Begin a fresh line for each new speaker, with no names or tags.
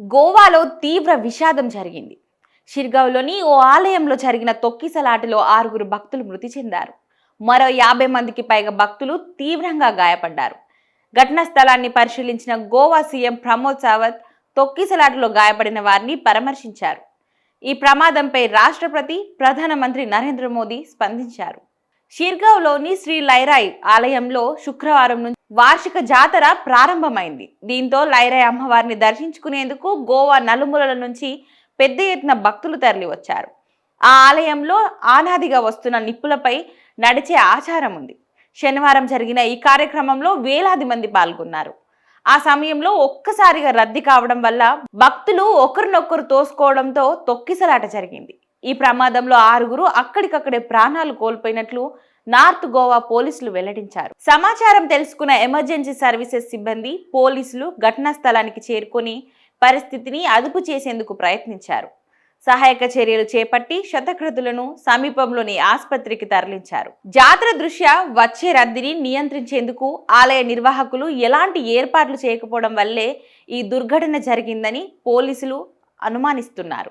గోవాలో తీవ్ర విషాదం జరిగింది. షిర్గావ్లోని ఓ ఆలయంలో జరిగిన తొక్కిసలాటలో ఆరుగురు భక్తులు మృతి చెందారు. మరో యాభై మందికి పైగా భక్తులు తీవ్రంగా గాయపడ్డారు. ఘటనా స్థలాన్ని పరిశీలించిన గోవా సీఎం ప్రమోద్ సావత్ తొక్కిసలాటలో గాయపడిన వారిని పరామర్శించారు. ఈ ప్రమాదంపై రాష్ట్రపతి ప్రధానమంత్రి నరేంద్ర మోదీ స్పందించారు. షిర్గావ్లోని శ్రీ లైరాయ్ ఆలయంలో శుక్రవారం నుంచి వార్షిక జాతర ప్రారంభమైంది. దీంతో లైరాయ్ అమ్మవారిని దర్శించుకునేందుకు గోవా నలుమూలల నుంచి పెద్ద ఎత్తున భక్తులు తరలి వచ్చారు ఆ ఆలయంలో ఆనాదిగా వస్తున్న నిప్పులపై నడిచే ఆచారం ఉంది. శనివారం జరిగిన ఈ కార్యక్రమంలో వేలాది మంది పాల్గొన్నారు. ఆ సమయంలో ఒక్కసారిగా రద్దీ కావడం వల్ల భక్తులు ఒకరినొకరు తోసుకోవడంతో తొక్కిసలాట జరిగింది. ఈ ప్రమాదంలో ఆరుగురు అక్కడికక్కడే ప్రాణాలు కోల్పోయినట్లు నార్త్ గోవా పోలీసులు వెల్లడించారు. సమాచారం తెలుసుకున్న ఎమర్జెన్సీ సర్వీసెస్ సిబ్బంది పోలీసులు ఘటనా స్థలానికి చేరుకొని పరిస్థితిని అదుపు చేసేందుకు ప్రయత్నించారు. సహాయక చర్యలు చేపట్టి శతకృతులను సమీపంలోని ఆసుపత్రికి తరలించారు. జాతర దృష్ట్యా వచ్చే రద్దీని నియంత్రించేందుకు ఆలయ నిర్వాహకులు ఎలాంటి ఏర్పాట్లు చేయకపోవడం వల్లే ఈ దుర్ఘటన జరిగిందని పోలీసులు అనుమానిస్తున్నారు.